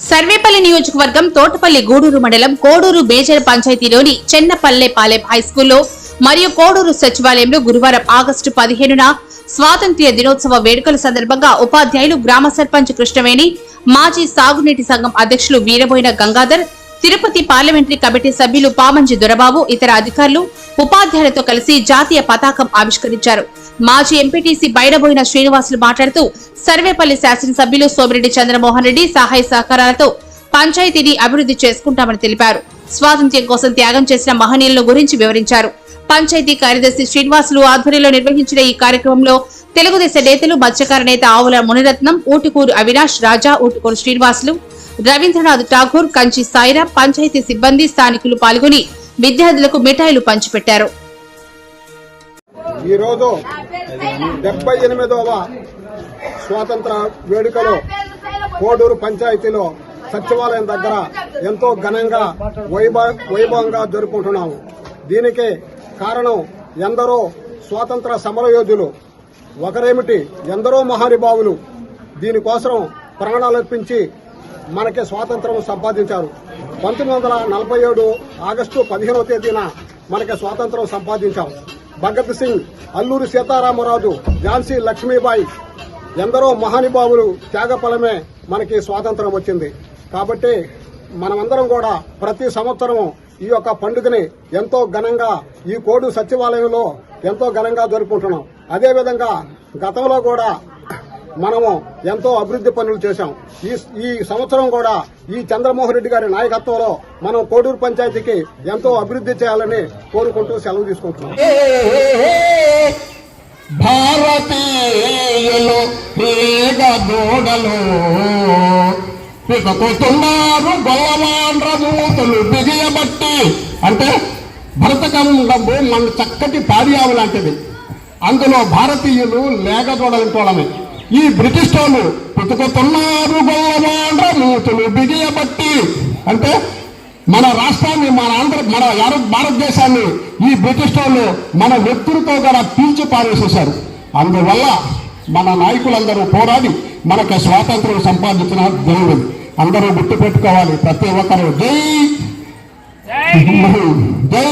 సర్వేపల్లి నియోజకవర్గం తోటపల్లి గూడూరు మండలం కోడూరు మేజర్ పంచాయతీలోని చెన్నపల్లెపాలెం హైస్కూల్లో మరియు కోడూరు సచివాలయంలో గురువారం ఆగస్టు పదిహేనున స్వాతంత్ర్య దినోత్సవ వేడుకల సందర్భంగా ఉపాధ్యాయులు గ్రామ సర్పంచ్ కృష్ణవేణి మాజీ సాగునీటి సంఘం అధ్యక్షులు వీరబోయిన గంగాధర్ తిరుపతి పార్లమెంటరీ కమిటీ సభ్యులు పామంజి దొరబాబు ఇతర అధికారులు ఉపాధ్యాయులతో కలిసి జాతీయ పతాకం ఆవిష్కరించారు. మాజీ ఎంపీటీసీ బైడబోయిన శ్రీనివాసులు మాట్లాడుతూ సర్వేపల్లి శాసనసభ్యులు సోమిరెడ్డి చంద్రమోహన్ రెడ్డి సహాయ సహకారాలతో పంచాయతీని అభివృద్ధి చేసుకుంటామని తెలిపారు. స్వాతంత్ర్యం కోసం త్యాగం చేసిన మహనీయుల గురించి వివరించారు. పంచాయతీ కార్యదర్శి శ్రీనివాసులు ఆధ్వర్యంలో నిర్వహించిన ఈ కార్యక్రమంలో తెలుగుదేశం నేతలు మత్స్యకార నేత ఆవుల మునిరత్నం ఊటుకూరు అవినాష్ రాజా ఊటుకూరు శ్రీనివాసులు రవీంద్రనాథ్ ఠాగూర్ కంచి సాయిరా పంచాయతీ సిబ్బంది స్థానికులు పాల్గొని విద్యార్థులకు మిఠాయిలు పంచిపెట్టారు. ఈరోజు డెబ్బై ఎనిమిదవ స్వాతంత్ర వేడుకలో కోడూరు పంచాయతీలో సచివాలయం దగ్గర ఎంతో ఘనంగా వైభవ వైభవంగా జరుపుకుంటున్నాము. దీనికి కారణం ఎందరో స్వాతంత్ర సమరయోధులు ఒకరేమిటి ఎందరో మహానుభావులు దీనికోసం ప్రాణాలర్పించి మనకి స్వాతంత్రం సంపాదించారు. పంతొమ్మిది వందల నలభై ఏడు ఆగస్టు పదిహేనవ తేదీన మనకి స్వాతంత్రం సంపాదించాం. భగత్ సింగ్ అల్లూరి సీతారామరాజు ఝాన్సీ లక్ష్మీబాయి ఎందరో మహానుభావులు త్యాగఫలమే మనకి స్వాతంత్రం వచ్చింది. కాబట్టి మనమందరం కూడా ప్రతి సంవత్సరం ఈ యొక్క పండుగని ఎంతో ఘనంగా ఈ కోడు సచివాలయంలో ఎంతో ఘనంగా జరుపుకుంటున్నాం. అదేవిధంగా గతంలో కూడా మనము ఎంతో అభివృద్ధి పనులు చేశాం. ఈ ఈ సంవత్సరం కూడా ఈ చంద్రమోహన్ రెడ్డి గారి నాయకత్వంలో మనం కోడూరు పంచాయతీకి ఎంతో అభివృద్ధి చేయాలని కోరుకుంటూ సెలవు తీసుకుంటున్నాం. భారతీయులు పేద దూడలు పికకుతున్నారు గొల్లవాండ్ర బిగియబట్టి అంటే భరతకం మన చక్కటి పాడియావు లాంటిది. అందులో భారతీయులు లేగదూడలంటోళమే ఈ బ్రిటిష్ వాళ్ళు పితుకుతున్నారు గొల్లవాండ్ర మూతులు బిగియబట్టి. అంటే మన రాష్ట్రాన్ని మన ఆంధ్ర మన భారతదేశాన్ని ఈ బ్రిటిష్ వాళ్ళు మన వ్యక్తులతో కూడా పీల్చి పారేసేశారు. అందువల్ల మన నాయకులందరూ పోరాడి మనకు స్వాతంత్రం సంపాదించిన దేవుడు అందరూ గుర్తుపెట్టుకోవాలి ప్రతి ఒక్కరు. జై జై